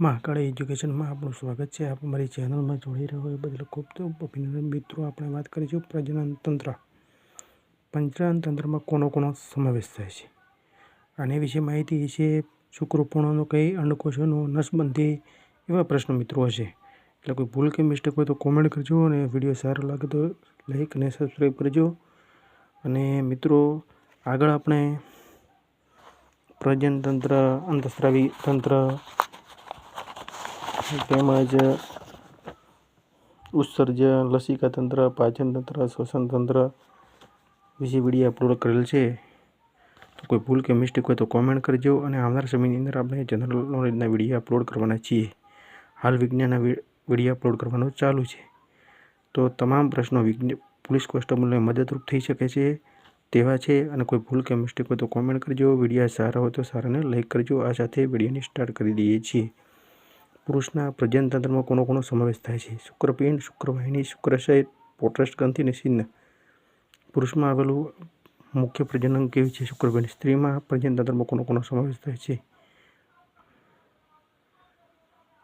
મહાકાળ એજ્યુકેશનમાં આપણું સ્વાગત છે. આપ મારી ચેનલમાં જોડાઈ રહ્યો એ બદલ ખૂબ ખૂબ અભિનંદન. મિત્રો, આપણે વાત કરીશું પ્રજનન તંત્ર પંચરાન તંત્રમાં કોનો કોનો સમાવેશ થાય છે? આને વિશે માહિતી વિશે શુક્રપૂર્ણનો કઈ, અંડકોષોનો નસબંધી એવા પ્રશ્નો મિત્રો હશે. એટલે કોઈ ભૂલ કે મિસ્ટેક હોય તો કોમેન્ટ કરજો અને વીડિયો સારો લાગે તો લાઈક અને સબસ્ક્રાઈબ કરજો. અને મિત્રો, આગળ આપણે પ્રજનતંત્ર અંતસ્ત્રાવી તંત્ર તેમજ ઉત્સર્જન તંત્ર શ્વસન તંત્ર વિશે વીડિયો અપલોડ કરેલ છે. તો કોઈ ભૂલ કે મિસ્ટેક હોય તો કોમેન્ટ કરજો અને આવનાર સમયની અંદર આપણે જનરલ નોલેજના વીડિયો અપલોડ કરવાના છીએ. હાલ વિજ્ઞાનના વીડિયો અપલોડ કરવાનું ચાલુ છે. તો તમામ પ્રશ્નો પોલીસ કોન્સ્ટેબલને મદદરૂપ થઈ શકે છે, તેવા છે અને કોઈ ભૂલ કે મિસ્ટેક હોય તો કોમેન્ટ કરજો. વીડિયો સારા હોય તો સારાને લાઈક કરજો. આ સાથે વિડીયોને સ્ટાર્ટ કરી દઈએ છીએ. પુરુષના પ્રજનતંત્રમાં કોનો કોનો સમાવેશ થાય છે? શુક્રપિંડ, શુક્રવાહિની, શુક્રશય પોટ્રસ ગ્રંથિ અને સિન્ન પુરુષમાં આવેલું મુખ્ય પ્રજનન કેવી છે? શુક્રપિંડ. સ્ત્રીમાં પ્રજનતંત્રમાં કોનો કોનો સમાવેશ થાય છે?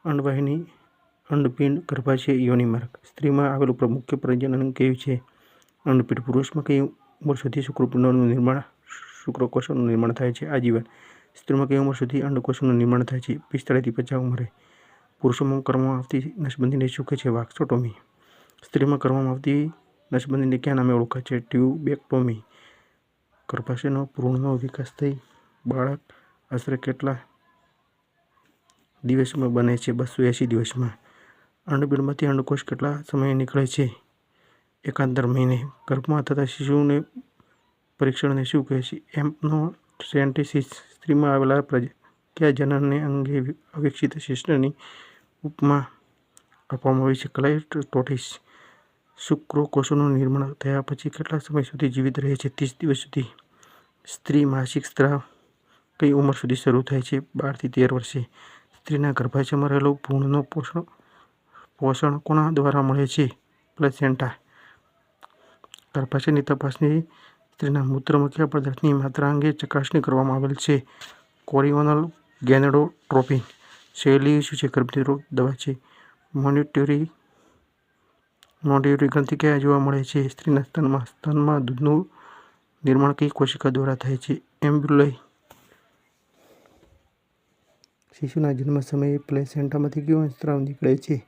અંડવાહિની, અંડપિંડ, ગર્ભાશય, યોનિ માર્ગ. સ્ત્રીમાં આવેલું મુખ્ય પ્રજનન કેવી છે? અંડપીઠ પુરુષમાં કઈ ઉંમર સુધી શુક્રપિંડોનું નિર્માણ, શુક્રકોષોનું નિર્માણ થાય છે? આજીવન. સ્ત્રીમાં કઈ ઉંમર સુધી અંડકોષોનું નિર્માણ થાય છે? પિસ્તાળીસથી પચાસ ઉંમરે. પુરુષોમાં કરવામાં આવતી નસબંધીને શું કહે છે વાક્સોટોમી સ્ત્રીમાં કરવામાં આવતી નસબંધીને ક્યાં નામે ઓળખાય છે? ટ્યુબેક્ટોમી ગર્ભાશયનો ભ્રૂણનો વિકાસ થઈ બાળક આશરે કેટલા દિવસમાં બને છે? બસો એંસી દિવસમાં. અંડબીડમાંથી અંડકોષ કેટલા સમયે નીકળે છે? એકાંતર મહિને. ગર્ભમાં થતા શિશુને પરીક્ષણને શું કહે છે? એમ્પનો સેન્ટિસિસ સ્ત્રીમાં આવેલા પ્રજ્ઞા જનનને અંગે અવિકસિત શિષ્ટની ઉપમા આપવામાં આવી છે. ક્લાઇટોટિસ શુક્રકોષોનું નિર્માણ થયા પછી કેટલા સમય સુધી જીવિત રહે છે? ત્રીસ દિવસ સુધી. સ્ત્રી માસિક સ્ત્રાવ કઈ ઉંમર સુધી શરૂ થાય છે? બારથી તેર વર્ષે. સ્ત્રીના ગર્ભાશયમાં રહેલો ભૂણનો પોષણ પોષણ કોના દ્વારા મળે છે? પ્લેસેન્ટા. ગર્ભાશયની તપાસની સ્ત્રીના મૂત્રમુખ્ય પદાર્થની માત્રા અંગે ચકાસણી કરવામાં આવેલ છે. કોરિયોનલ ગેનેડોટ્રોપિન શૈલી શું છે? ગર્ભની રોગ દવા છે. મોનિટરી નોડ્યુલરી ગ્રંથિ ક્યાં જોવા મળે છે? સ્ત્રીના સ્તનમાં સ્તનમાં દૂધનું નિર્માણ કઈ કોશિકા દ્વારા થાય છે? એમ્બ્યુલય. શિશુના જન્મ સમયે પ્લેસેન્ટામાંથી કયો સ્ત્રાવ નીકળે છે?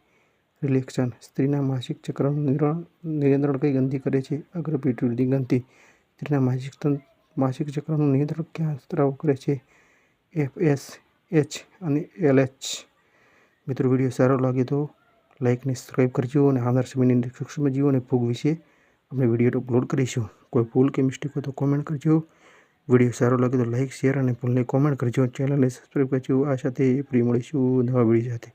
રિલેક્શન. સ્ત્રીના માસિક ચક્રનું નિયંત્રણ કઈ ગ્રંથિ કરે છે? અગ્ર પિટ્યુટરી ગ્રંથિ. સ્ત્રીના માસિક માસિક ચક્રનું નિયંત્રણ ક્યાં સ્ત્રાવ કરે છે? એફ એસ એચ અને એલ એચ મિત્રો, વીડિયો સારો લાગે તો લાઇકને સબસ્ક્રાઈબ કરજો અને આવનાર સમયની અંદર જીવો અને ફૂગ વિશે અમે વીડિયો અપલોડ કરીશું. કોઈ ભૂલ કે મિસ્ટેક હોય તો કોમેન્ટ કરજો. વીડિયો સારો લાગે તો લાઇક શેર અને ભૂલને કોમેન્ટ કરજો ચેનલને સબસ્ક્રાઈબ કરજો. આ સાથે ફ્રી મળીશું નવા વીડિયો સાથે.